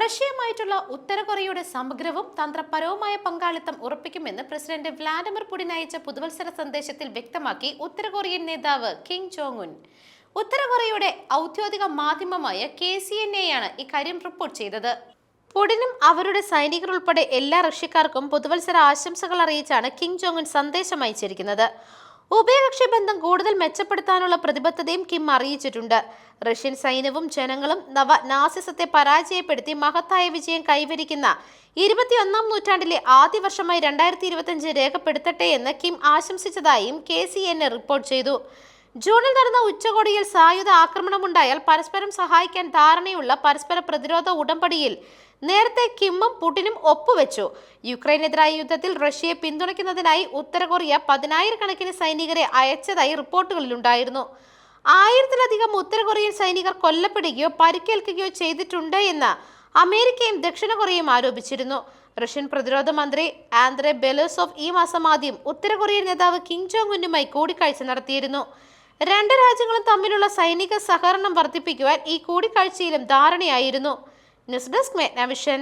റഷ്യയുമായിട്ടുള്ള ഉത്തര കൊറിയയുടെ സമഗ്രവും തന്ത്രപരവുമായ പങ്കാളിത്തം ഉറപ്പിക്കുമെന്ന് പ്രസിഡന്റ് വ്ളാഡിമിർ പുടിൻ അയച്ച പുതുവത്സര സന്ദേശത്തിൽ വ്യക്തമാക്കി ഉത്തര കൊറിയൻ നേതാവ് കിം ജോങ് ഉൻ. ഉത്തര കൊറിയയുടെ ഔദ്യോഗിക മാധ്യമമായ കെ സി എൻ എയാണ് ഇക്കാര്യം റിപ്പോർട്ട് ചെയ്തത്. പുടിനും അവരുടെ സൈനികർ ഉൾപ്പെടെ എല്ലാ റഷ്യക്കാർക്കും പുതുവത്സര ആശംസകൾ അറിയിച്ചാണ് കിം ജോങ് ഉൻ സന്ദേശം അയച്ചിരിക്കുന്നത്. ഉഭയകക്ഷി ബന്ധം കൂടുതൽ മെച്ചപ്പെടുത്താനുള്ള പ്രതിബദ്ധതയും കിം അറിയിച്ചിട്ടുണ്ട്. റഷ്യൻ സൈന്യവും ജനങ്ങളും നവ നാസിസത്തെ പരാജയപ്പെടുത്തി മഹത്തായ വിജയം കൈവരിക്കുന്ന ഇരുപത്തിയൊന്നാം നൂറ്റാണ്ടിലെ ആദ്യ വർഷമായി രണ്ടായിരത്തി രേഖപ്പെടുത്തട്ടെ എന്ന് കിം ആശംസിച്ചതായും കെ റിപ്പോർട്ട് ചെയ്തു. ജൂണിൽ നടന്ന ഉച്ചകോടിയിൽ സായുധ ആക്രമണമുണ്ടായാൽ പരസ്പരം സഹായിക്കാൻ ധാരണയുള്ള പരസ്പര പ്രതിരോധ ഉടമ്പടിയിൽ നേരത്തെ കിമ്മും പുടിനും ഒപ്പുവെച്ചു. യുക്രൈനെതിരായ യുദ്ധത്തിൽ റഷ്യയെ പിന്തുണയ്ക്കുന്നതിനായി ഉത്തര കൊറിയ പതിനായിരക്കണക്കിന് സൈനികരെ അയച്ചതായി റിപ്പോർട്ടുകളിലുണ്ടായിരുന്നു. ആയിരത്തിലധികം ഉത്തര കൊറിയൻ സൈനികർ കൊല്ലപ്പെടുകയോ പരിക്കേൽക്കുകയോ ചെയ്തിട്ടുണ്ട് എന്ന് അമേരിക്കയും ദക്ഷിണ കൊറിയയും ആരോപിച്ചിരുന്നു. റഷ്യൻ പ്രതിരോധ മന്ത്രി ആന്ദ്രെ ബെലോസോഫ് ഈ മാസം ആദ്യം ഉത്തര കൊറിയൻ നേതാവ് കിം ജോങ് ഉന്നുമായി കൂടിക്കാഴ്ച നടത്തിയിരുന്നു. രണ്ട് രാജ്യങ്ങളും തമ്മിലുള്ള സൈനിക സഹകരണം വർദ്ധിപ്പിക്കുവാൻ ഈ കൂടിക്കാഴ്ചയിലും ധാരണയായിരുന്നു. News desk മെഗ്നവിഷൻ